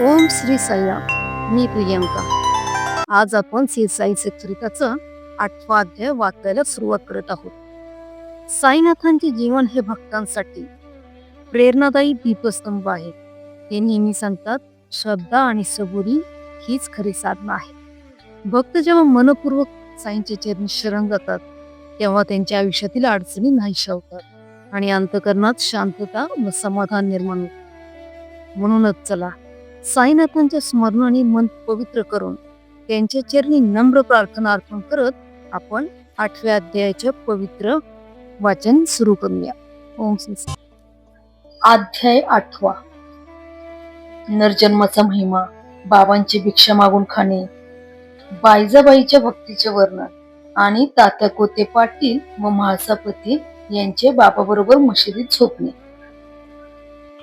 ओम श्री साईराम मी प्रियंका. आज आपण श्री साई चरित्राचं आठवा अध्याय वाचायला सुरुवात करत आहोत. साईनाथांचे जीवन हे भक्तांसाठी प्रेरणादायी दीपस्तंभ आहे. ते नेहमी सांगतात श्रद्धा आणि सबुरी हीच खरी साधना आहे. भक्त जेव्हा मनपूर्वक साईंचे चरण शरण जातात तेव्हा त्यांच्या आयुष्यातील अडचणी नाहीशा होतात आणि अंतकरणात शांतता व समाधान निर्माण होते. म्हणूनच चला साईनाथांच्या स्मरणाने मन पवित्र करून त्यांच्या चरणी नम्र प्रार्थना अर्पण करत आपण आठव्या अध्यायाचे पवित्र वाचन सुरू करूया. ओम अध्याय आठवा. नरजन्माचा महिमा बाबांची भिक्षा मागून खाणे बायजाबाईच्या भक्तीचे वर्णन आणि तात्या कोते पाटील व महासापती यांचे बाबाबरोबर मशिदीत झोपणे.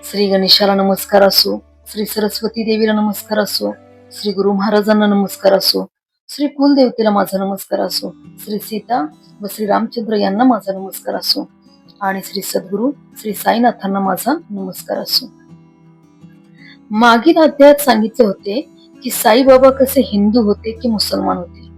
श्री गणेशाला नमस्कार असो. श्री सरस्वती देवीला नमस्कार असो श्री गुरु महाराजांना नमस्कार असो श्री कुलदेवतेला माझा नमस्कार असो श्री सीता व श्री रामचंद्र यांना माझा नमस्कार असो आणि श्री सद्गुरू श्री साईनाथांना माझा नमस्कार असो. मागील अध्यायात सांगितले होते की साईबाबा कसे हिंदू होते की मुसलमान होते.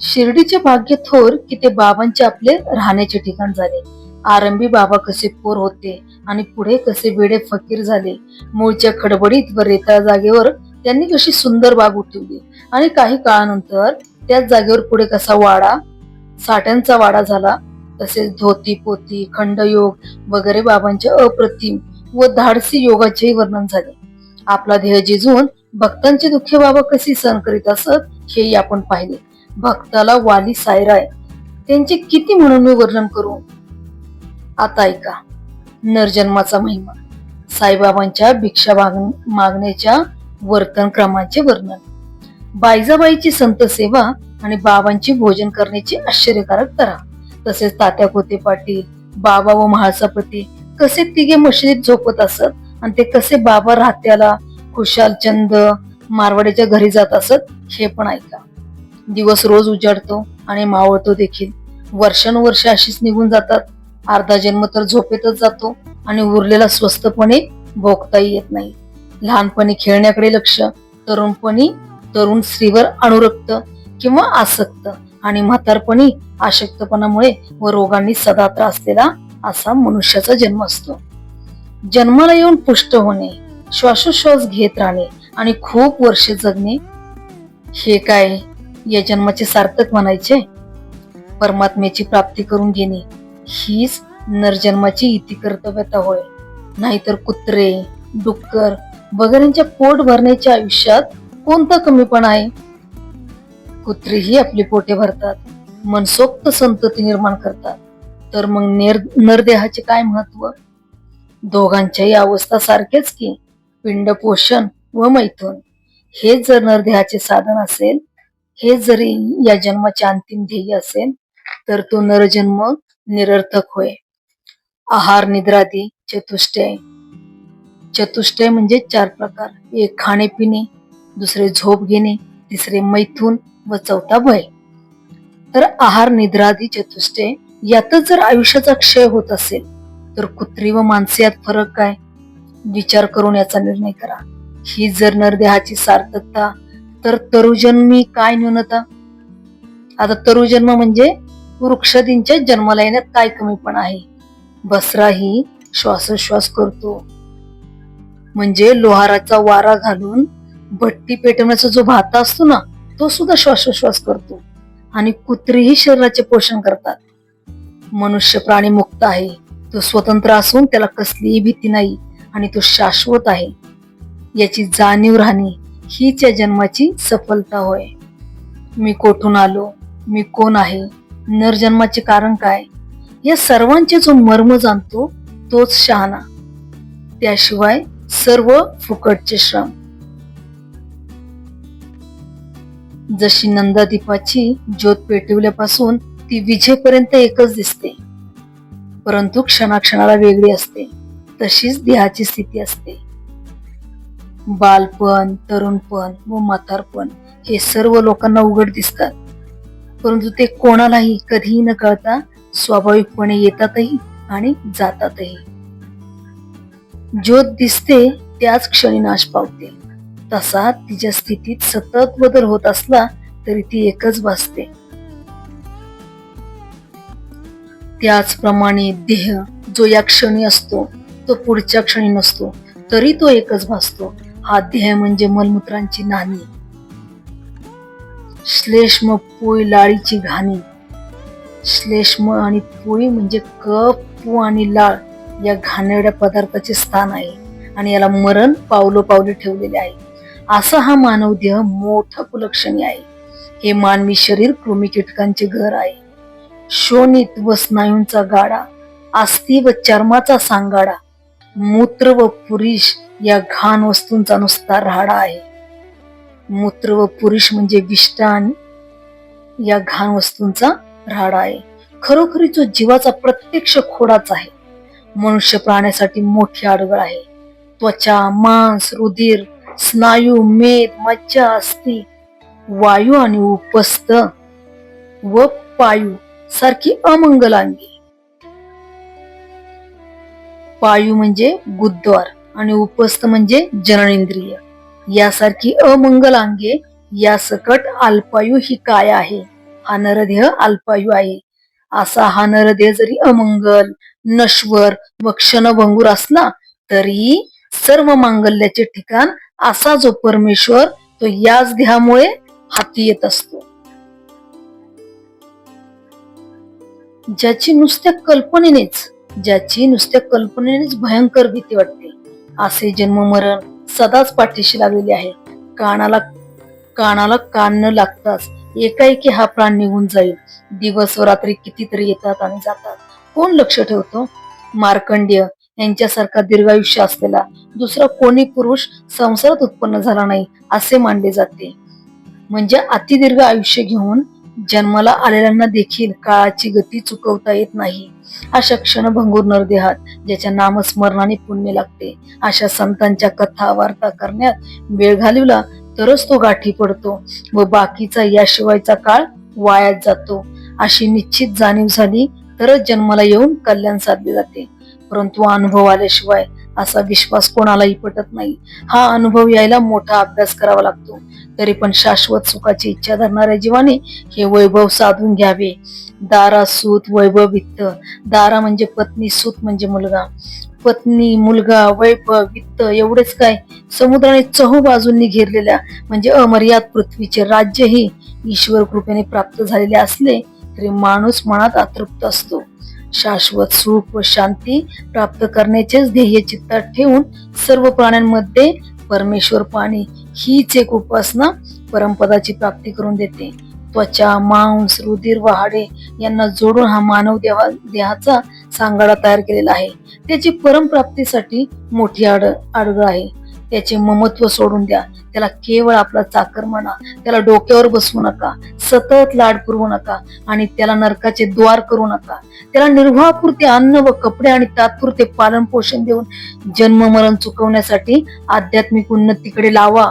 शिर्डीचे भाग्य थोर की ते बाबांचे आपले राहण्याचे ठिकाण झाले. आरंभी बाबा कसे पोर होते आणि पुढे कसे वेडे फकीर झाले. मूळच्या खडबडीत व रेताळ जागेवर त्यांनी कशी सुंदर बाग उठवली. आणि काही काळानंतर त्याच जागेवर पुढे कसा वाडा साठ्यांचा वाडा झाला. तसेच धोती पोती खंडयोग वगैरे बाबांचे अप्रतिम व धाडसी योगाचेही वर्णन झाले. आपला ध्येय जिजून भक्तांचे दुःख बाबा कशी सहन करीत असत हेही आपण पाहिले. भक्ताला वाली सायराय त्यांचे किती म्हणून मी वर्णन करू? आता ऐका. नरजन्माचा महिमा. साईबाबांच्या भिक्षा मागण्याच्या वर्तन क्रमांचे वर्णन. बायजाबाईची संत सेवा आणि बाबांची भोजन करण्याची आश्चर्यकारक तरा. तसेच तात्या कोते पाटील बाबा व महासापती कसे तिघे मशिदीत झोपत असत आणि ते कसे बाबा राहत्याला खुशाल चंद मारवाड्याच्या घरी जात असत हे पण ऐका. दिवस रोज उजाडतो आणि मावळतो देखील. वर्षानुवर्ष अशीच निघून जातात. अर्धा जन्म तर झोपेतच जातो आणि उरलेला स्वस्तपणे भोगताही येत नाही. लहानपणी खेळण्याकडे लक्ष तरुणपणी तरुण स्त्रीवर अनुरक्त किंवा आसक्त आणि म्हातारपणी आशक्तपणामुळे व रोगांनी सदा त्रासलेला असा मनुष्याचा जन्म असतो. जन्माला येऊन पुष्ट होणे श्वासोश्वास घेत राहणे आणि खूप वर्ष जगणे हे काय? या जन्माचे सार्थक म्हणायचे? परमात्म्याची प्राप्ती करून घेणे हीच नरजन्माची इति कर्तव्यता होय. नाहीतर कुत्रे डुक्कर वगैरेंच्या पोट भरण्याच्या आयुष्यात कोणता कमीपणा आहे? कुत्रेही आपली पोटे भरतात मनसोक्त संतती निर्माण करतात. तर मग नेर नरदेहाचे काय महत्त्व? दोघांच्याही अवस्था सारखेच की पिंड पोषण व मैथून. हे जर नरदेहाचे साधन असेल हे जरी या जन्माचे अंतिम ध्येय असेल तर तो नरजन्म निरर्थक होय. आहार निद्रादी चतुष्टय. चतुष्टय म्हणजे चार प्रकार. एक खाणे पिणे दुसरे झोप घेणे तिसरे मैथून व चौथा भय. तर आहार निद्रादी चतुष्टय यातच जर आयुष्याचा क्षय होत असेल तर कुत्री व माणसे यात फरक काय? विचार करून याचा निर्णय करा. ही जर नरदेहाची सार्थकता तर तरुजन्मी काय न्यूनता? आता तरुजन्म म्हणजे वृक्षदींच्या जन्माला येण्यात काय कमीपणा आहे? बसरा ही श्वासोश्वास करतो. म्हणजे लोहाराचा वारा घालून भट्टी पेटवण्याचा जो भाता असतो ना तो सुद्धा श्वासोश्वास करतो. आणि कुत्रीही शरीराचे पोषण करतात. मनुष्य प्राणी मुक्त आहे. तो स्वतंत्र असून त्याला कसलीही भीती नाही आणि तो शाश्वत आहे. याची जाणीव राहणे हीच या जन्माची सफलता होय. मी कोठून आलो? मी कोण आहे? नरजन्माचे कारण काय? या सर्वांचे जो मर्म जाणतो तोच शहाणा. त्याशिवाय सर्व फुकटचे श्रम. जशी नंदादीपाची ज्योत पेटवल्यापासून ती विजेपर्यंत एकच दिसते. परंतु क्षणाक्षणाला वेगळी असते. तशीच देहाची स्थिती असते. बालपण तरुणपण व म्हातारपण हे सर्व लोकांना उघड दिसतात. परंतु ते कोणालाही कधीही न कळता स्वाभाविकपणे येतातही आणि जातातही. ज्योत दिसते त्याच क्षणी नाश पावते. तसा तिच्या स्थितीत सतत बदल होत असला तरी ती एकच भासते. त्याचप्रमाणे देह जो या क्षणी असतो तो पुढच्या क्षणी नसतो तरी तो एकच भासतो. हा देह म्हणजे मलमूत्रांची नाणी. श्लेष्म पोळी लाळीची घाणी. श्लेष्म आणि पोळी म्हणजे कप पू आणि लाळ या घाणेरड्या पदार्थाचे स्थान आहे आणि याला मरण पावलो पावले ठेवलेले आहे. असा हा मानव देह मोठा कुलक्षणी आहे. हे मानवी शरीर कृमी कीटकांचे घर आहे. शोणित व स्नायूंचा गाडा अस्थि व चर्माचा सांगाडा मूत्र व पुरुष या घाण वस्तूंचा नुसता राहाडा आहे. मूत्र व पुरुष म्हणजे विष्टान या घाण वस्तूंचा राडा आहे. खरोखरी जो जीवाचा प्रत्यक्ष खोडाच आहे. मनुष्य प्राण्यासाठी मोठी अडगळ आहे. त्वचा मांस रुधिर स्नायू मेद मज्जा अस्थि वायू आणि उपस्थ व पायू सारखी अमंगलांगी. पायू म्हणजे गुद्वार आणि उपस्थ म्हणजे जननेंद्रिय. यासारखी अमंगल अंगे या सकट अल्पायू ही काय आहे? हा नरदेह अल्पायू आहे. असा हा नरदेह जरी अमंगल नश्वर व क्षणभंगूर असला तरी सर्व मांगल्याचे ठिकाण असा जो परमेश्वर तो याच देहामुळे हाती येत असतो. ज्याची नुसत्या कल्पनेनेच ज्याची नुसत्या कल्पनेनेच भयंकर भीती वाटते. असे जन्म मरण सदाच पाठीशी लागलेली आहे. कानाला कानाला कान न लागताच एकाएकी हा प्राण निघून जाईल. दिवस व रात्री कितीतरी येतात आणि जातात. कोण लक्ष ठेवतो? मार्कंड्य यांच्यासारखा दीर्घायुष्य असलेला दुसरा कोणी पुरुष संसारात उत्पन्न झाला नाही असे मानले जाते. म्हणजे अतिदीर्घ आयुष्य घेऊन जन्माला आलेल्यांना देखील काळाची गती चुकवता येत नाही. अशा क्षणभंगूर नरदेहात ज्याच्या नामस्मरणाने पुण्य लागते. अशा संतांच्या कथा वार्ता करण्यात वेळ घालवला तरच तो गाठी पडतो व बाकीचा याशिवायचा काळ वायात जातो. अशी निश्चित जाणीव झाली तरच जन्माला येऊन कल्याण साधले जाते. परंतु अनुभव आल्याशिवाय असा विश्वास कोणालाही पटत नाही. हा अनुभव यायला मोठा अभ्यास करावा लागतो. तरी पण शाश्वत सुखाची इच्छा धरणाऱ्या जीवाने हे वैभव साधून घ्यावे. दारा सूत वैभव वित्त. दारा म्हणजे पत्नी सूत म्हणजे मुलगा. पत्नी मुलगा वैभव वित्त एवढेच काय? समुद्राने चहू बाजूंनी घेरलेल्या म्हणजे अमर्याद पृथ्वीचे राज्यही ईश्वर कृपेने प्राप्त झालेले असले तरी माणूस मनात अतृप्त असतो. शाश्वत सुख व शांती प्राप्त करण्याचेच ध्येय चित्तात ठेवून सर्व प्राण्यांमध्ये परमेश्वर पाणी हीच एक उपासना परमपदाची प्राप्ती करून देते. त्वचा मांस रुधिर व हाडे यांना जोडून हा मानव देहा देहाचा सांगाडा तयार केलेला आहे. त्याची परमप्राप्तीसाठी मोठी आड आडगळ आहे. त्याचे ममत्व सोडून द्या. त्याला केवळ आपला चाकर म्हणा. त्याला डोक्यावर बसवू नका. सतत लाड पुरवू नका आणि त्याला नरकाचे द्वार करू नका. त्याला निर्वाहापुरते अन्न व कपडे आणि तात्पुरते पालन पोषण देऊन जन्म मरण चुकवण्यासाठी आध्यात्मिक उन्नतीकडे लावा.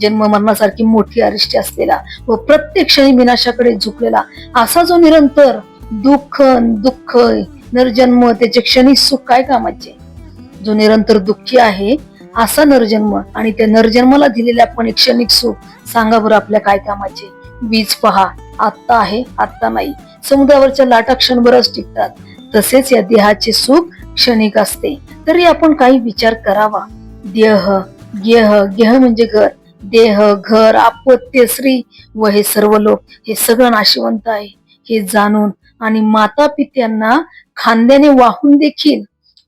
जन्म मरणासारखी मोठी अरिष्ट असलेला व प्रत्येक क्षणी विनाशाकडे झुकलेला असा जो निरंतर दुःख दुःख नरजन्म त्याचे क्षणी सुख काय कामाचे? जो निरंतर दुःखी आहे असा नरजन्म आणि त्या नरजन्माला दिलेल्या आपण एक क्षणिक सुख. सांगा बरं आपल्या काय कामाचे? वीज पहा. आत्ता आहे आत्ता नाही. समुद्रावरच्या लाटा क्षणभरच टिकतात. तसेच या देहाचे सुख क्षणिक असते. तरी आपण काही विचार करावा. देह गेह गेह म्हणजे घर. देह घर आपत्य श्री व हे सर्व लोक. हे सगळं नाशिवंत आहे. हे जाणून आणि माता पित्यांना खांद्याने वाहून देखील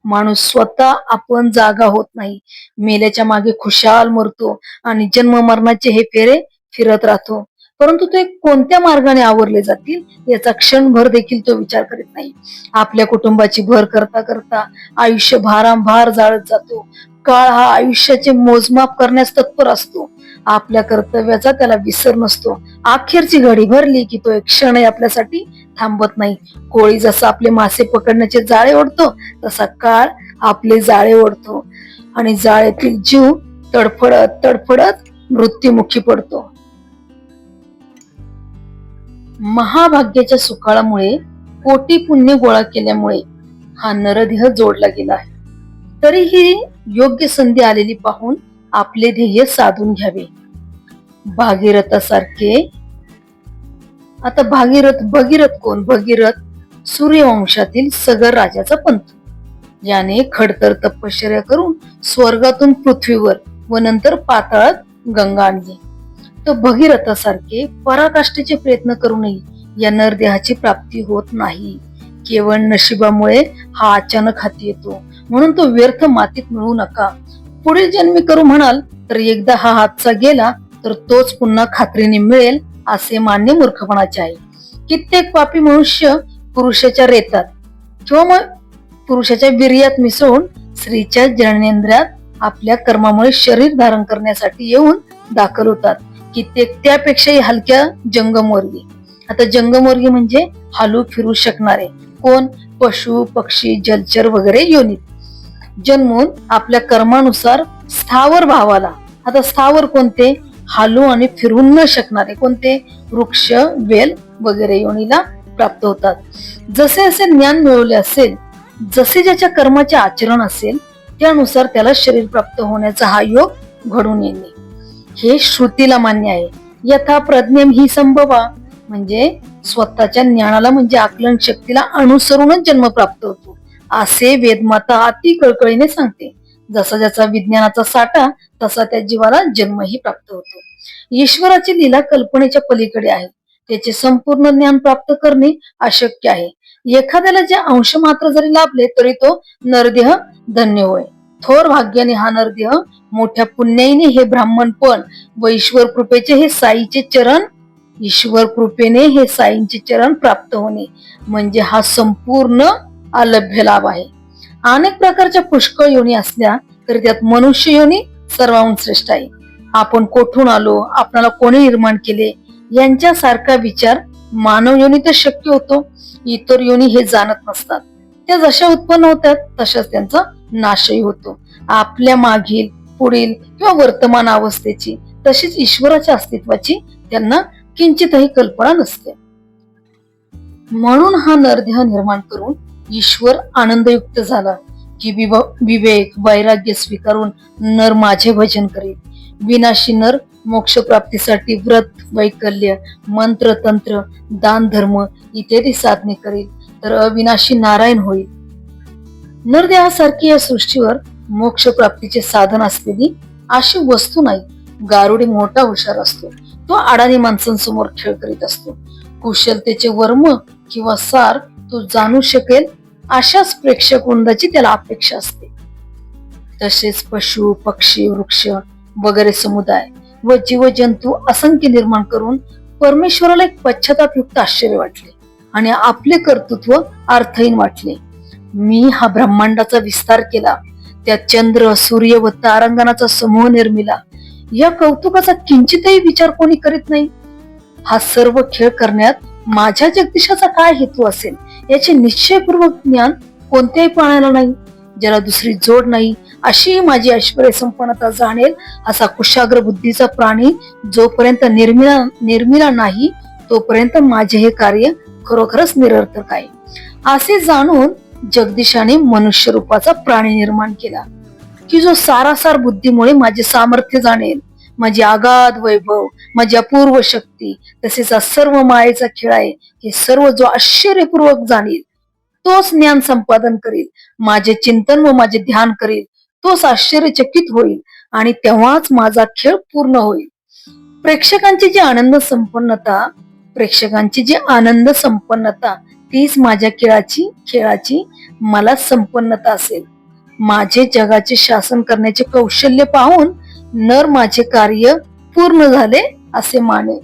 माणूस स्वतः आपण जागा होत नाही. मेल्याच्या मागे खुशाल मरतो आणि जन्म मरणाचे हे फेरे फिरत राहतो. परंतु ते कोणत्या मार्गाने आवरले जातील याचा क्षणभर देखील तो विचार करीत नाही. आपल्या कुटुंबाची भर करता करता आयुष्य भारांभार जाळत जातो. काळ हा आयुष्याचे मोजमाप करण्यास तत्पर असतो. आपल्या कर्तव्याचा त्याला विसर नसतो. अखेरची घडी भरली की तो एक क्षणही आपल्यासाठी थांबत नाही. कोळी जसं आपले मासे पकडण्याचे जाळे ओढतो तसा काळ आपले जाळे ओढतो. आणि जाळ्यातील जीव तडफडत तडफडत मृत्युमुखी पडतो. महाभाग्याच्या सुकाळामुळे कोटी पुण्य गोळा केल्यामुळे हा नरदेह जोडला गेला आहे. तरीही योग्य संधी आलेली पाहून आपले ध्येय साधून घ्यावे. भागीरथासारखे आता भागीरथ भगीरथ कोण? भगीरथ सूर्यवंशातील सगर राजाचा पंत. याने खडतर तपश्चर्या करून स्वर्गातून पृथ्वीवर व नंतर पाताळात गंगा आणली. तो भगीरथासारखे पराकाष्ठेचे प्रयत्न करूनही या नरदेहाची प्राप्ती होत नाही. केवळ नशिबामुळे हा अचानक हाती येतो. म्हणून तो व्यर्थ मातीत मिळू नका. पुढील जन्मी करू म्हणाल तर एकदा हा हातचा गेला तर तोच पुन्हा खात्रीने मिळेल असे मान्य मूर्खपणाचे आहे. कित्येक पापी मनुष्य पुरुषाच्या रेतात किंवा मग पुरुषाच्या वीर्यात मिसळून स्त्रीच्या जननेंद्रियात आपल्या कर्मामुळे शरीर धारण करण्यासाठी येऊन दाखल होतात. कित्येक त्यापेक्षाही हलक्या जंगमवर्गी आता जंगमवर्गी म्हणजे हालू फिरू शकणारे. कोण? पशु पक्षी जलचर वगैरे योनीत जन्मून आपल्या कर्मानुसार स्थावर भावाला. आता स्थावर कोणते? हालू आणि फिरून न शकणारे कोणते वृक्ष वेल वगैरे योनीला प्राप्त होतात. जसे असे ज्ञान मिळवले असेल जसे ज्याच्या कर्माचे आचरण असेल त्यानुसार त्याला शरीर प्राप्त होण्याचा हा योग घडून येणे. हे श्रुतीला मान्य आहे. यथा प्रज्ञेम ही संभवा. म्हणजे स्वतःच्या ज्ञानाला म्हणजे आकलन शक्तीला अनुसरूनच जन्म प्राप्त होतो. असे वेदमाता अति कळकळीने सांगते. जसा ज्याचा विज्ञानाचा साठा तसा त्या जीवाला जन्मही प्राप्त होतो. ईश्वराची लीला कल्पनेच्या पलीकडे आहे. त्याचे संपूर्ण ज्ञान प्राप्त करणे अशक्य आहे. एखाद्याला जे अंश मात्र जरी लाभले तरी तो नरदेह धन्य होय. थोर भाग्याने हा नरदेह मोठ्या पुण्याईने हे ब्राह्मणपण व ईश्वर कृपेचे हे साईचे चरण ईश्वर कृपेने हे साईंचे चरण प्राप्त होणे. म्हणजे हा संपूर्ण अलभ्य लाभ आहे. अनेक प्रकारच्या पुष्कळ योनी असल्या तरी त्यात मनुष्य योनी सर्वाहून श्रेष्ठ आहे. आपण कोठून आलो आपणाला कोणी निर्माण केले यांच्यासारखा विचार मानव योनी तर शक्य होतो. इतर योनी हे जाणत नसतात. त्या जशा उत्पन्न होतात तशाच त्यांचा नाशही होतो. आपल्या मागील पुढील किंवा वर्तमान अवस्थेची तशीच ईश्वराच्या अस्तित्वाची त्यांना किंचितही कल्पना नसते. म्हणून हा नरदेह निर्माण करून ईश्वर आनंदयुक्त झाला की विवेक वैराग्य स्वीकारून नर माझे भजन करेल विनाशी नर मोक्ष प्राप्तीसाठी व्रत वैकल्य मंत्र तंत्र दान धर्म इत्यादी साधने करेल तर अविनाशी नारायण होईल. नरदेहासारखी या सृष्टीवर मोक्ष प्राप्तीचे साधन असलेली अशी वस्तू नाही. गारुडी मोठा हुशार असतो. तो अडाणी माणसांसमोर खेळ करीत असतो. कुशलतेचे वर्म किंवा सार तो जाणू शकेल अशाच प्रेक्षक वृंदाची त्याला अपेक्षा असते. तसेच पशु पक्षी वृक्ष वगैरे समुदाय व जीवजंतू असंख्य निर्माण करून परमेश्वराला एक पश्चातापयुक्त आश्चर्य वाटले आणि आपले कर्तृत्व अर्थहीन वाटले. मी हा ब्रह्मांडाचा विस्तार केला त्यात चंद्र सूर्य व तारांगणाचा समूह निर्मिला. या कौतुकाचा किंचितही विचार कोणी करीत नाही. हा सर्व खेळ करण्यात माझ्या जगदीशाचा काय हेतू असेल? याचे निश्चयपूर्वक ज्ञान कोणत्याही प्राण्याला नाही ज्याला दुसरी जोड नाही अशी माझी ऐश्वर्य संपन्नता जाणेल असा कुशाग्र बुद्धीचा प्राणी जोपर्यंत निर्मिला निर्मिला नाही तोपर्यंत माझे हे कार्य खरोखरच निरर्थक आहे. असे जाणून जगदीशाने मनुष्य रूपाचा प्राणी निर्माण केला की जो सारासार बुद्धीमुळे माझे सामर्थ्य जाणेल माझी आगाध वैभव माझी अपूर्व शक्ती तसेच सर्व मायेचा खेळ आहे हे सर्व जो आश्चर्यपूर्वक जाणील तोच ज्ञान संपादन करील माझे चिंतन व माझे ध्यान करील तोच आश्चर्यचकित होईल आणि तेव्हाच माझा खेळ पूर्ण होईल. प्रेक्षकांची जी आनंद संपन्नता प्रेक्षकांची जी आनंद संपन्नता तीच माझ्या खेळाची खेळाची मला संपन्नता असेल. माझे जगाचे शासन करण्याचे कौशल्य पाहून नर माझे कार्य पूर्ण झाले असे माने.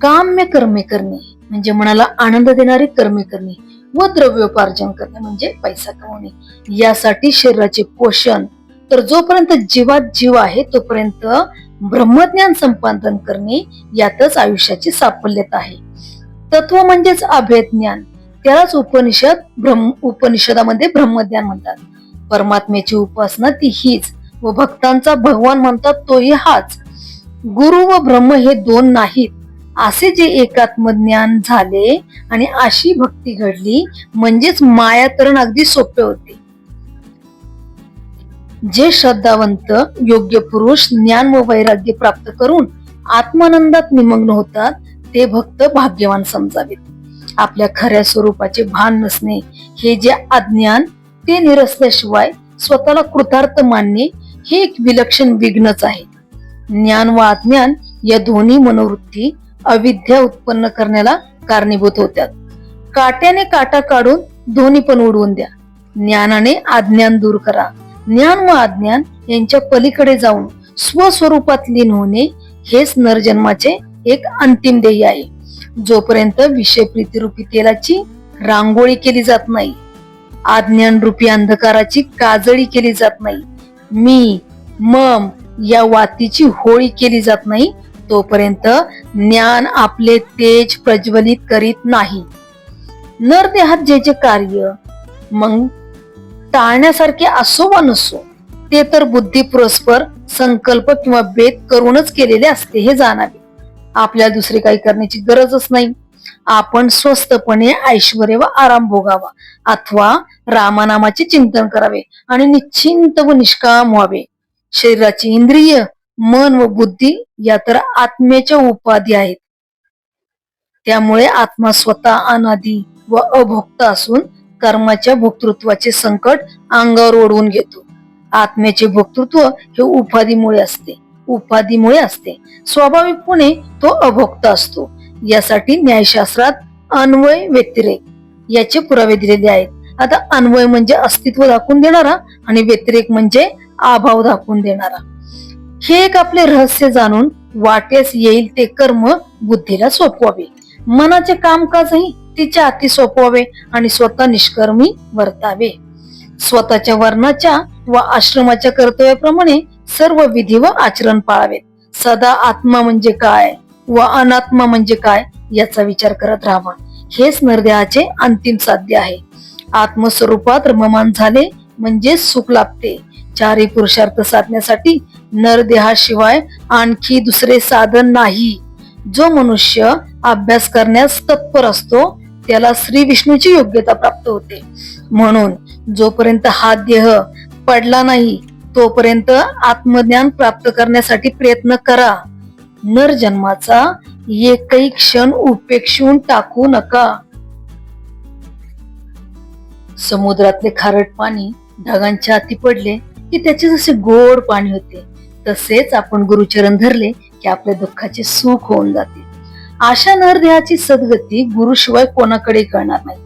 काम्य कर्मे करणे म्हणजे मनाला आनंद देणारी कर्मे करणे व द्रव्योपार्जन करणे म्हणजे पैसा कमवणे. यासाठी शरीराचे पोषण तर जोपर्यंत जीवात जीव आहे तोपर्यंत ब्रह्मज्ञान संपादन करणे यातच आयुष्याची साफल्यता आहे. तत्व म्हणजेच अभेद ज्ञान त्यालाच उपनिषद ब्रह्म उपनिषदामध्ये ब्रह्मज्ञान म्हणतात. परमात्म्याची उपासना ती हीच. व भक्तांचा भगवान म्हणतात तोही हाच. गुरु व ब्रह्म हे दोन नाहीत. असे जे एकात्म ज्ञान झाले आणि अशी भक्ती घडली म्हणजेच मायातरण अगदी सोपे होते. जे श्रद्धावंत योग्य पुरुष ज्ञान व वैराग्य प्राप्त करून आत्मानंदात निमग्न होतात ते भक्त भाग्यवान समजावेत. आपल्या खऱ्या स्वरूपाचे भान नसणे हे जे अज्ञान ते निरसल्याशिवाय स्वतःला कृतार्थ मानणे हे एक विलक्षण विघ्नच आहे. ज्ञान व अज्ञान या दोन्ही मनोवृत्ती अविद्या उत्पन्न करण्याला कारणीभूत होत्या काट्याने काटा काढून दोन्ही पण उडवून द्या. ज्ञानाने अज्ञान दूर करा. ज्ञान व अज्ञान यांच्या पलीकडे जाऊन स्वस्वरूपात लीन होणे हेच नरजन्माचे एक अंतिम ध्येय आहे. जोपर्यंत विषय प्रीतिरूपी तेलाची रांगोळी केली जात नाही अज्ञान रूपी अंधकाराची काजळी केली जात नाही मी मम या वातीची होळी केली जात नाही तोपर्यंत ज्ञान आपले तेज प्रज्वलित करीत नाही. नरदेहात जे जे कार्य मग टाळण्यासारखे असो वा नसो ते तर बुद्धी पुरस्पर संकल्प किंवा भेद करूनच केलेले असते हे जाणावे. आपल्याला दुसरे काही करण्याची गरजच नाही. आपण स्वस्तपणे ऐश्वर व आराम भोगावा. अथवा रामानामाचे चिंतन करावे आणि निश्चिंत व निष्काम व्हावे. शरीराची इंद्रिय मन व बुद्धी या तर आत्म्याच्या उपाधी आहेत. त्यामुळे आत्मा स्वतः अनादी व अभोक्त असून कर्माच्या भोक्तृत्वाचे संकट अंगावर ओढवून घेतो. आत्म्याचे भोक्तृत्व हे उपाधीमुळे असते. उपाधीमुळे असते. स्वाभाविकपणे तो अभोक्त असतो. यासाठी न्यायशास्त्रात अन्वय व्यतिरेक याचे पुरावे दिलेले आहेत. आता अन्वय म्हणजे अस्तित्व दाखवून देणारा आणि व्यतिरेक म्हणजे अभाव दाखवून देणारा. हे एक आपले रहस्य जाणून वाटेस येईल ते कर्म बुद्धीला सोपवावे. मनाचे कामकाजही तिच्या हाती सोपवावे आणि स्वतः निष्कर्मी वर्तावे. स्वतःच्या वर्णाच्या व आश्रमाच्या कर्तव्याप्रमाणे सर्व विधी व आचरण पाळावेत. सदा आत्मा म्हणजे काय व अनात्मा म्हणजे काय याचा विचार करत राहावा. हेच नरदेहाचे अंतिम साध्य आहे. आत्मस्वरूपात रममान झाले म्हणजे सुख लाभते. चारही पुरुषार्थ साधण्यासाठी नरदेहाशिवाय आणखी दुसरे साधन नाही. जो मनुष्य अभ्यास करण्यास तत्पर असतो त्याला श्री विष्णूची योग्यता प्राप्त होते. म्हणून जोपर्यंत हा देह पडला नाही तोपर्यंत आत्मज्ञान प्राप्त करण्यासाठी प्रयत्न करा. नर जन्माचा एकही क्षण उपेक्षून टाकू नका. समुद्रातले खारट पाणी ढगांच्या हाती पडले की त्याचे जसे गोड पाणी होते तसेच आपण गुरुचरण धरले की आपल्या दुःखाचे सुख होऊन जाते. अशा नरदेहाची सद्गती गुरुशिवाय कोणाकडे कळणार नाही.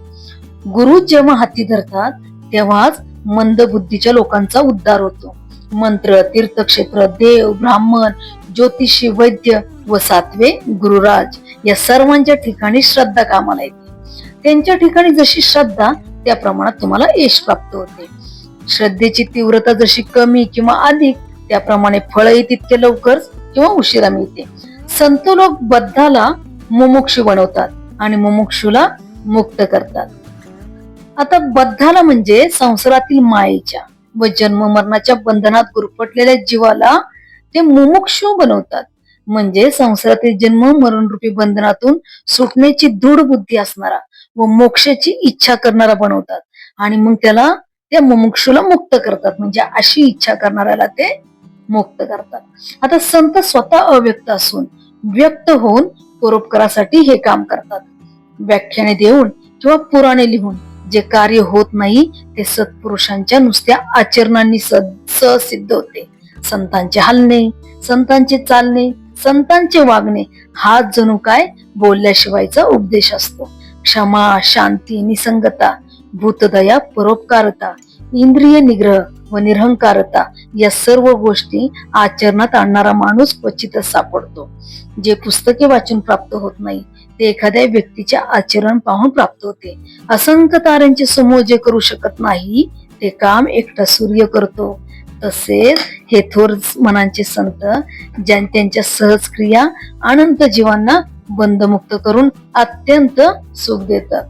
गुरु जेव्हा हाती धरतात तेव्हाच मंद बुद्धीच्या लोकांचा उद्धार होतो. मंत्र तीर्थक्षेत्र देव ब्राह्मण ज्योतिषी वैद्य व सातवे गुरुराज या सर्वांच्या ठिकाणी श्रद्धा कामाला येते. त्यांच्या ठिकाणी जशी श्रद्धा त्या प्रमाणात तुम्हाला यश प्राप्त होते. श्रद्धेची तीव्रता जशी कमी किंवा अधिक त्याप्रमाणे फळही तितके लवकर किंवा उशिरा मिळते. संत लोक बद्धाला मुमुक्षू बनवतात आणि मुमुक्षूला मुक्त करतात. आता बद्धाला म्हणजे संसारातील मायेच्या व जन्म मरणाच्या बंधनात गुरफटलेल्या जीवाला ते मुमुक्षू बनवतात. म्हणजे संसारातील जन्म मरण रूपी बंधनातून सुटण्याची दृढ बुद्धी असणारा व मोक्षाची इच्छा करणारा बनवतात. आणि मग त्याला त्या मुमुक्षूला मुक्त करतात. म्हणजे अशी इच्छा करणाऱ्याला ते मुक्त करतात. आता संत स्वतः अव्यक्त असून व्यक्त होऊन परोपकारासाठी हे काम करतात. व्याख्याने देऊन किंवा पुराणे लिहून जे कार्य होत नाही ते सत्पुरुषांच्या नुसत्या आचरणांनी सिद्ध होते. संतांचे हलणे संतांचे चालणे संतांचे वागणे हा जणू काय बोलल्याशिवायचा उपदेश असतो. क्षमा शांती निसंगता भूतदया परोपकारता इंद्रिय निग्रह व निरहंकारता या सर्व गोष्टी आचरणात आणणारा माणूस क्वचितच सापडतो. जे पुस्तके वाचून प्राप्त होत नाही ते एखाद्या व्यक्तीचे आचरण पाहून प्राप्त होते. असंख्य ताऱ्यांचे समूह जे करू शकत नाही ते काम एकटा सूर्य करतो. तसेच हे थोर मनांचे संत ज्या त्यांच्या सहज क्रिया अनंत जीवांना बंधमुक्त करून अत्यंत सुख देतात.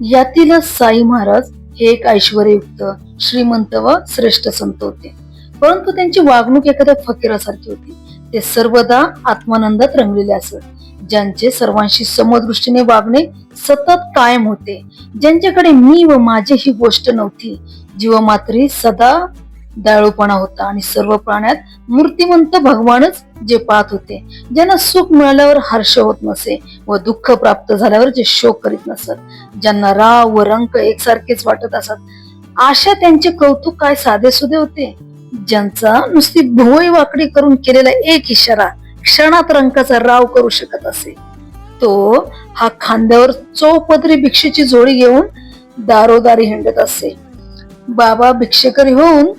यातील साई महाराज हे एक ऐश्वर्ययुक्त श्रीमंत व श्रेष्ठ संत होते. परंतु त्यांची वागणूक एखाद्या फकीरासारखी होती. ते सर्वदा आत्मानंदात रंगलेले असत. ज्यांचे सर्वांशी समदृष्टीने वागणे सतत कायम होते. ज्यांच्याकडे मी व माझे ही गोष्ट नव्हती जीवमात्री सदा दयाळूपणा होता आणि सर्व प्राण्यात मूर्तिमंत भगवानच जे पाहत होते ज्यांना सुख मिळाल्यावर हर्ष होत नसे व दुःख प्राप्त झाल्यावर जे शोक करीत नसत ज्यांना राव व रंक एकसारखेच वाटत असत आशा त्यांचे कौतुक काय साधे सुधे होते? ज्यांचा नुसती भुवई वाकडी करून केलेला एक इशारा क्षणात रंकाचा राव करू शकत असे. तो हा खांद्यावर चौपदरी भिक्षेची जोडी घेऊन दारोदारी हिंडत असे. बाबा भिक्षेकरी होऊन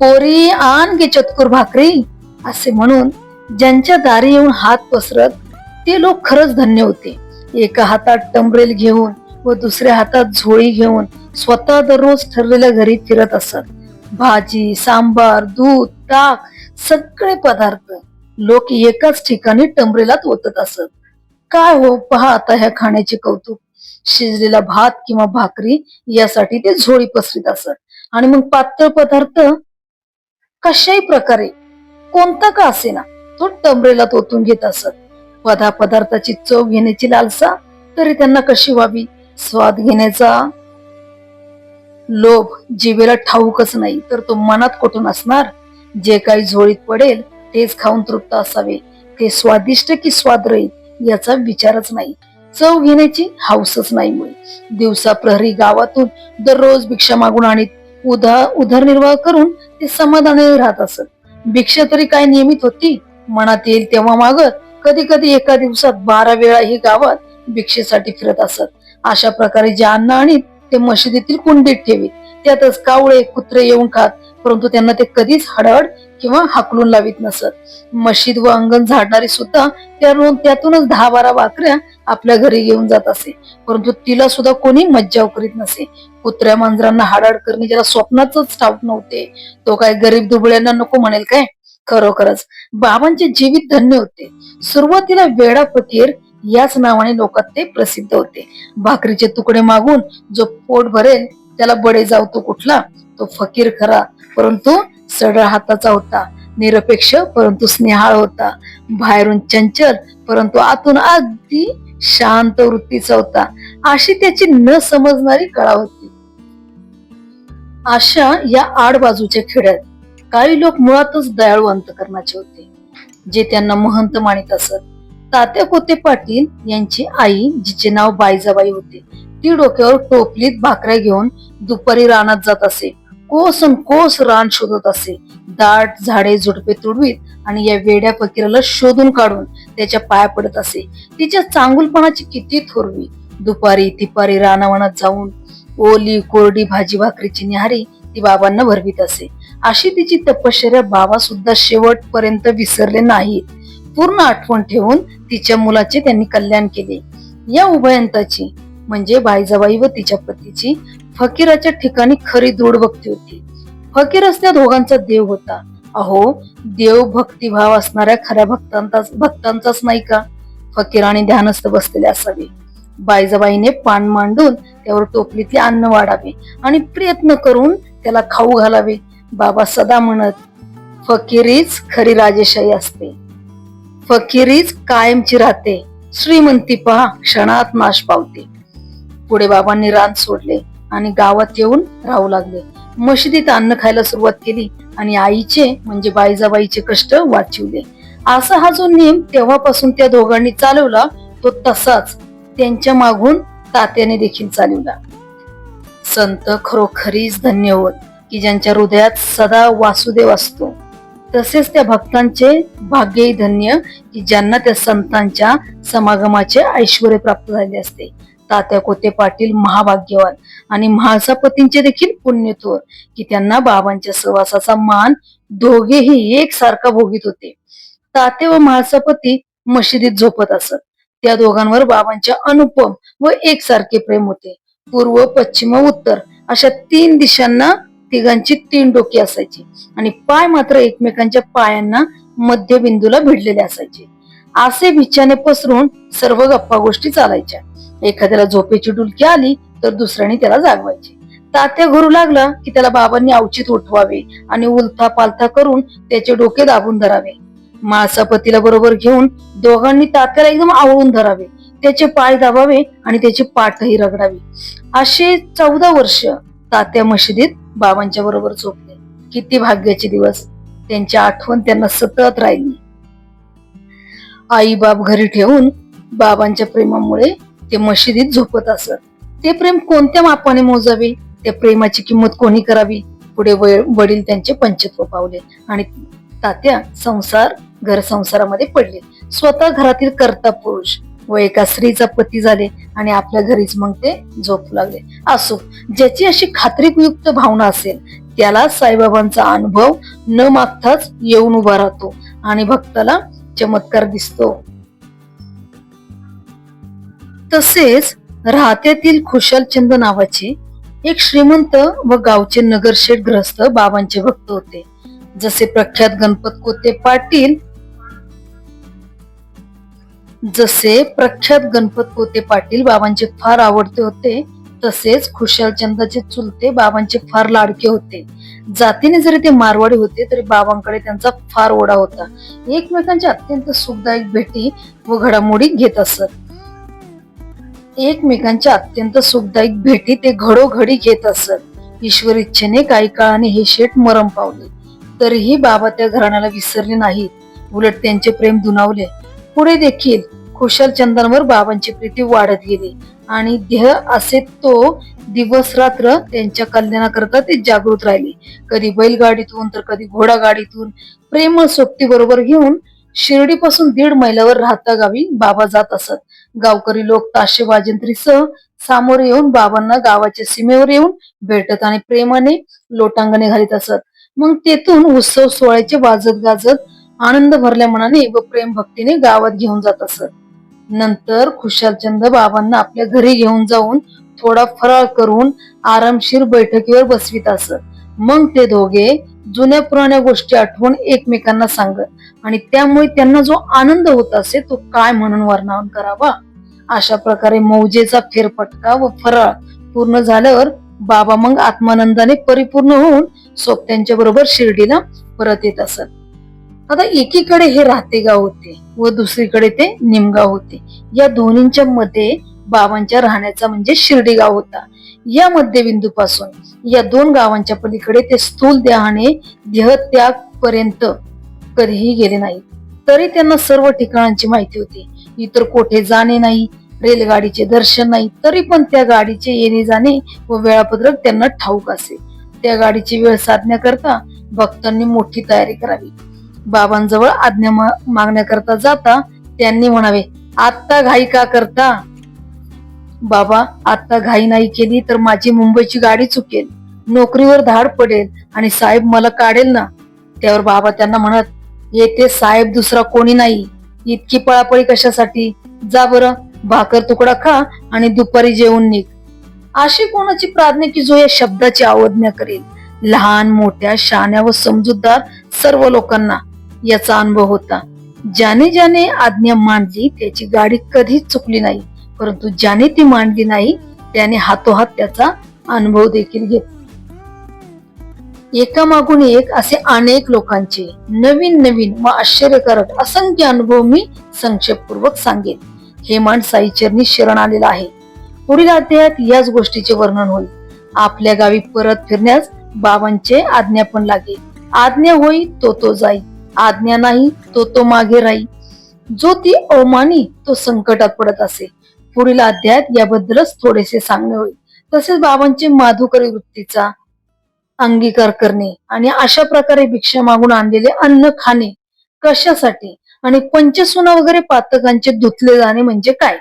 पोरी आण गे चतकुर भाकरी असे म्हणून ज्यांच्या दारी येऊन हात पसरत ते लोक खरंच धन्य होते. एका हातात टंबरेल घेऊन व दुसऱ्या हातात झोळी घेऊन स्वतः दररोज ठरलेल्या घरी फिरत असत. भाजी सांबार दूध ताक सगळे पदार्थ लोक एकाच ठिकाणी टंबरेलात ओतत असत. काय हो पहा आता ह्या खाण्याचे कौतुक. शिजलेला भात किंवा भाकरी यासाठी ते झोळी पसरीत असत. आणि मग पातळ पदार्थ कशाही प्रकारे कोणता का असेना तो टंबरेला तोतून घेत असत. पदा पदार्थाची चव घेण्याची लालसा तरी त्यांना कशी व्हावी? स्वाद घेण्याचा लोभ जिभेला ठाऊकच नाही तर तो मनात कुठून असणार? जे काही झोळीत पडेल तेच खाऊन तृप्त असावे. ते स्वादिष्ट की स्वाद राहील याचा विचारच नाही. चव घेण्याची हाऊसच नाही मुळे. दिवसा प्रहरी गावातून दररोज भिक्षा मागून आणीत उदा उदरनिर्वाह करून ते समाधानी राहत असत. भिक्षा तरी काय नियमित होती? मनात येईल तेव्हा मागत कधी कधी एका दिवसात बारा वेळा ही गावात भिक्षेसाठी फिरत असत. अशा प्रकारे जे अन्न आणीत ते मशिदीतील कुंडीत ठेवीत. त्यातच कावळे कुत्रे येऊन खात परंतु त्यांना ते कधीच हडहड किंवा हाकलून लावित नसत. मशीद व अंगण झाडणारी सुद्धा त्या- त्यातूनच दहा बारा भाकऱ्या आपल्या घरी घेऊन जात असे. परंतु तिला सुद्धा कोणी मज्जाव करीत नसे. कुत्र्या मांजरांना हाडाड करणे ज्याला स्वप्नाच ठाऊक नव्हते. तो काय गरीब दुबळ्यांना नको म्हणेल काय? खरोखरच. बाबांचे जीवित धन्य होते. सुरुवातीला वेडा फकीर याच नावाने लोकात ते प्रसिद्ध होते. भाकरीचे तुकडे मागून जो पोट भरेल त्याला बडे जाऊ तो कुठला? तो फकीर खरा. परंतु सरळ हाताचा होता. निरपेक्ष परंतु स्नेहाळ होता. बाहेरून चंचल परंतु आतून अगदी शांत वृत्तीचा होता. अशी त्याची न समजणारी कळा होती. अशा या आड बाजूच्या खेड्यात. काही लोक मुळातच दयाळू अंतकरणाचे होते. जे त्यांना महंत मानित असत. तात्या कोते पाटील यांची आई जिचे नाव बायजाबाई होते. ती डोक्यावर टोपलीत भाकऱ्या घेऊन दुपारी रानात जात असे. कोसन कोस रान शोधत असे. दाट झाडे झुडपे तुडवीत आणि या वेड्या फकीराला शोधून काढून त्याच्या पाया पडत असे. तिच्या चांगुलपणाची किती थोरवी. दुपारी तिपारी रानावनात जाऊन ओली कोरडी भाजी भाकरीची निहारी ती बाबांना भरवीत असे. अशी तिची तपश्चर्या बाबा सुद्धा शेवटपर्यंत विसरले नाहीत. पूर्ण आठवण ठेवून तिच्या मुलाचे त्यांनी कल्याण केले. या उभयंताची म्हणजे बाईजाबाई व तिच्या पतीची फकीराच्या ठिकाणी खरी दृढ भक्ती होती. फकीरच त्या दोघांचा देव होता. अहो देव भक्तिभाव असणाऱ्या खऱ्या भक्तांचाच भक्तांचाच नाही का? फकीर आणि ध्यानस्थ बसलेले असावे. बायजाबाईने पान मांडून त्यावर टोपलीतले अन्न वाढावे आणि प्रयत्न करून त्याला खाऊ घालावे. बाबा सदा म्हणत फकीरीच खरी राजेशाही असते. फकीरीच कायमची राहते. श्रीमंती पहा क्षणात नाश पावते. पुढे बाबांनी रान सोडले. आणि गावात येऊन राहू लागले. मशिदीत अन्न खायला सुरुवात केली आणि आईचे म्हणजे बाईजाबाईचे कष्ट वाचिवले असा हा जो नेम तेव्हापासून त्या दोघांनी चालवला तो तसाच त्यांच्या मागून तात्याने देखील चालवला. संत खरोखरीच धन्य होत की ज्यांच्या हृदयात सदा वासुदेव असतो. तसेच त्या भक्तांचे भाग्यही धन्य की ज्यांना त्या संतांच्या समागमाचे ऐश्वर प्राप्त झाले असते. तात्या कोते पाटील महाभाग्यवान आणि म्हाळसापतींचे देखील पुण्यत्व की त्यांना बाबांच्या सहवासाचा मान दोघेही एकसारखा भोगीत होते. ताते व म्हाळसापती मशिदीत झोपत असत. त्या दोघांवर बाबांच्या अनुपम व एकसारखे प्रेम होते. पूर्व पश्चिम व उत्तर अशा तीन दिशांना तिघांची तीन डोकी असायची आणि पाय मात्र एकमेकांच्या पायांना मध्यबिंदूला भिडलेले असायचे. असे बिछाने पसरून सर्व गप्पा गोष्टी चालायच्या. एखाद्याला झोपेची डुलकी आली तर दुसऱ्याने त्याला जागवायची. तात्या घरू लागला की त्याला बाबांनी अवचित उठवावे आणि उलथा पालथा करून त्याचे डोके दाबून धरावे. माळसापतीला बरोबर घेऊन दोघांनी तात्याला एकदम आवळून धरावे. त्याचे पाय दाबावे आणि त्याची पाठही रगडावी. असे चौदा वर्ष तात्या मशिदीत बाबांच्या बरोबर झोपले. किती भाग्याचे दिवस. त्यांची आठवण त्यांना सतत राहिली. आई बाप घरी ठेवून बाबांच्या प्रेमामुळे ते मशिदीत झोपत असत. ते प्रेम कोणत्या मापाने मोजावे? त्या प्रेमाची किंमत कोणी करावी? पुढे वडील त्यांचे पंचत्व पावले आणि तात्या संसार घर संसारामध्ये पडले. स्वतः घरातील कर्ता पुरुष. व एका स्त्रीचा पती झाले आणि आपल्या घरीच मग ते झोपू लागले. असो ज्याची अशी खात्रीयुक्त भावना असेल त्याला साईबाबांचा अनुभव न मागताच येऊन उभा राहतो आणि भक्ताला चमत्कार दिसतो. तसेच राहत्यातील खुशालचंद नावाचे एक श्रीमंत व गावचे नगरशेठ ग्रस्त बाबांचे भक्त होते. जसे प्रख्यात गणपत कोते पाटील जसे प्रख्यात गणपत कोते पाटील बाबांचे फार आवडते होते तसेच खुशालचंदाचे चुलते बाबांचे फार लाडके होते. जातीने जरी ते मारवाडी होते तरी बाबांकडे त्यांचा फार ओढा होता. एकमेकांच्या अत्यंत सुखदायक भेटी व घडामोडी घेत असत. एकमेकांच्या अत्यंत सुखदायक भेटी ते घडोघडी घेत असत. ईश्वर इच्छेने काही काळाने हे शेठ मरम पावले. तरीही बाबा त्या घराण्याला विसरले नाहीत. उलट त्यांचे प्रेम दुनावले पुढे देखील खुशाल चंदनवर बाबांची प्रीती वाढत गेली. आणि ध्येय असे तो दिवस रात्र त्यांच्या कल्याणाकरता ते जागृत राहिले. कधी बैलगाडीतून तर कधी घोडागाडीतून प्रेम सोबती बरोबर घेऊन शिर्डीपासून दीड मैलावर राहता गावी बाबा जात असत. गावकरी लोक ताशे वाजंत्रीसह सामोरे येऊन बाबांना गावाच्या सीमेवर येऊन भेटत आणि प्रेमाने लोटांगणे घालीत असत. मग तेथून उत्सव सोहळ्याचे वाजत गाजत आनंद भरल्या मनाने व प्रेम भक्तीने गावात घेऊन जात असत. नंतर खुशालचंद बाबांना आपल्या घरी घेऊन जाऊन थोडा फराळ करून आरामशीर बैठकीवर बसवीत असत. मग ते दोघे जुन्या पुराण्या गोष्टी आठवून एकमेकांना सांगत आणि त्यामुळे त्यांना जो आनंद होत असे तो काय म्हणून वर्णन करावा? अशा प्रकारे मौजेचा फेरफटका व फराळ पूर्ण झाल्यावर बाबा मग आत्मानंदाने परिपूर्ण होऊन सोबत्यांच्या बरोबर शिर्डीला परत येत असत. आता एकीकडे हे राहते गाव होते व दुसरीकडे ते निमगाव होते. या दोन्हींच्या मध्ये बाबांच्या राहण्याचा म्हणजे शिर्डी गाव होता. या मध्यबिंदू पासून या दोन गावांच्या पलीकडे ते स्थूल देहाने देह त्याग पर्यंत कधीही गेले नाही. तरी त्यांना सर्व ठिकाणांची माहिती होती. इतर कोठे जाणे नाही रेलगाडीचे दर्शन नाही तरी पण त्या गाडीचे येणे जाणे व वेळापत्रक त्यांना ठाऊक असे. त्या गाडीची वेळ साधण्याकरता भक्तांनी मोठी तयारी करावी. बाबांजवळ आज्ञा मागण्याकरता जाता त्यांनी म्हणावे आत्ता घाई का करता? बाबा आता घाई नाही केली तर माझी मुंबईची गाडी चुकेल नोकरीवर धाड पडेल आणि साहेब मला काढेल ना? त्यावर बाबा त्यांना म्हणत येते साहेब दुसरा कोणी नाही. इतकी पळापळी कशासाठी? जा बरं भाकर तुकडा खा आणि दुपारी जेवून निघ. अशी कोणाची प्राज्ञा की जो या शब्दाची अवज्ञा करेल? लहान मोठ्या शान्या व समजूतदार सर्व लोकांना याचा अनुभव होता. ज्याने ज्याने आज्ञा मांडली त्याची गाडी कधीच चुकली नाही. परंतु ज्याने ती मांडली नाही त्याने हातोहात त्याचा अनुभव देखील घेतला. एकामागून एक असे अनेक लोकांचे नवीन नवीन व आश्चर्यकारक असंख्य अनुभव मी संक्षेपपूर्वक सांगेन. हेमांड साईचरणी शरण आलेला आहे. पुढील अध्यायात याच गोष्टीचे वर्णन होईल. आपल्या गावी परत फिरण्यास बाबांचे आज्ञा पण लागेल. आज्ञा होई तो तो जाई. आज्ञा नाही तो तो मागे राही जो ती अवमानी तो संकटात पडत असे पुढील अध्यायात याबद्दलच थोडेसे सांगणे होईल. तसेच बाबांचे माधुकरी वृत्तीचा अंगीकार करणे आणि अशा प्रकारे भिक्षा मागून आणलेले अन्न खाणे कशासाठी? आणि पंचसुना वगैरे पातकांचे धुतले जाणे म्हणजे काय?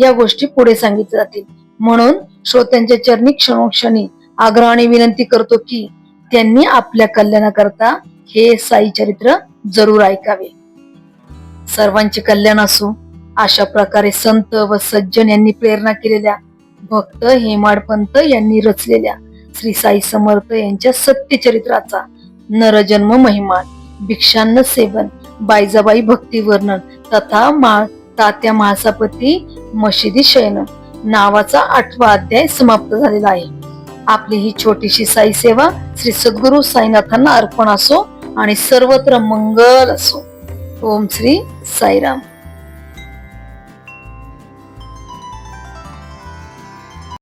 या गोष्टी पुढे सांगितल्या जातील. म्हणून श्रोत्यांच्या चरणी क्षणोक्षणी आग्रहाने विनंती करतो की त्यांनी आपल्या कल्याणाकरता हे साई चरित्र जरूर ऐकावे. सर्वांचे कल्याण असो अशा प्रकारे संत व सज्जन यांनी प्रेरणा केलेल्या भक्त हेमाडपंत यांनी रचलेल्या श्री साई समर्थ यांच्या सत्यचरित्राचा नरजन्म महिमान भिक्षान्न सेवन बायजाबाई भक्ती वर्णन तथा मा तात्या महासापती मशिदी शयन नावाचा आठवा अध्याय समाप्त झालेला आहे. आपली ही छोटीशी साई सेवा श्री सद्गुरु साईनाथांना अर्पण असो. आणि सर्वत्र मंगल असो. ओम श्री साईराम.